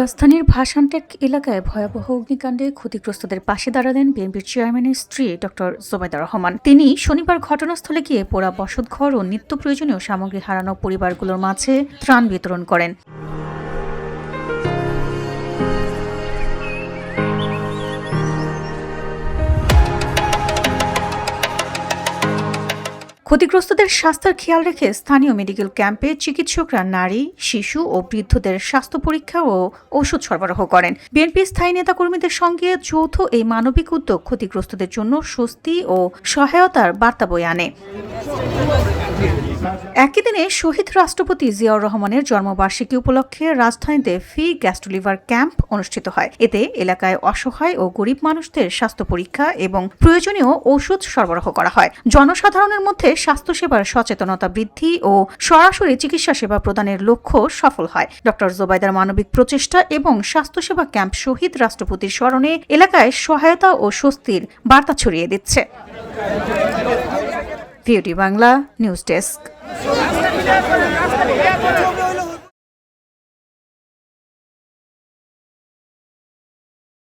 রাজধানীর ভাসানটেক এলাকায় ভয়াবহ অগ্নিকাণ্ডে ক্ষতিগ্রস্তদের পাশে দাঁড়ালেন বিএনপির চেয়ারম্যানের স্ত্রী ডক্টর জোবেদা রহমান। তিনি শনিবার ঘটনাস্থলে গিয়ে পোড়া বসতঘর ও নিত্য প্রয়োজনীয় সামগ্রী হারানো পরিবারগুলোর মাঝে ত্রাণ বিতরণ করেন। ক্ষতিগ্রস্তদের স্বাস্থ্যের খেয়াল রেখে স্থানীয় মেডিকেল ক্যাম্পে চিকিৎসকরা নারী, শিশু ও বৃদ্ধদের স্বাস্থ্য পরীক্ষা ও ওষুধ সরবরাহ করেন। বিএনপি স্থায়ী নেতাকর্মীদের সঙ্গে যৌথ এই মানবিক উদ্যোগ ক্ষতিগ্রস্তদের জন্য স্বস্তি ও সহায়তার বার্তা বয়ে আনে। একই দিনে শহীদ রাষ্ট্রপতি জিয়াউর রহমানের জন্মবার্ষিকী উপলক্ষে রাজধানীতে ফ্রি গ্যাস্ট্রোলিভার ক্যাম্প অনুষ্ঠিত হয়। এতে এলাকায় অসহায় ও গরিব মানুষদের স্বাস্থ্য পরীক্ষা এবং প্রয়োজনীয় ওষুধ সরবরাহ করা হয়। জনসাধারণের মধ্যে স্বাস্থ্যসেবার সচেতনতা বৃদ্ধি ও সরাসরি চিকিৎসা সেবা প্রদানের লক্ষ্য সফল হয়। ডক্টর জোবাইদার মানবিক প্রচেষ্টা এবং স্বাস্থ্যসেবা ক্যাম্প শহীদ রাষ্ট্রপতির স্মরণে এলাকায় সহায়তা ও স্বস্তির বার্তা ছড়িয়ে দিচ্ছে। Bangla news desk. রাস্তা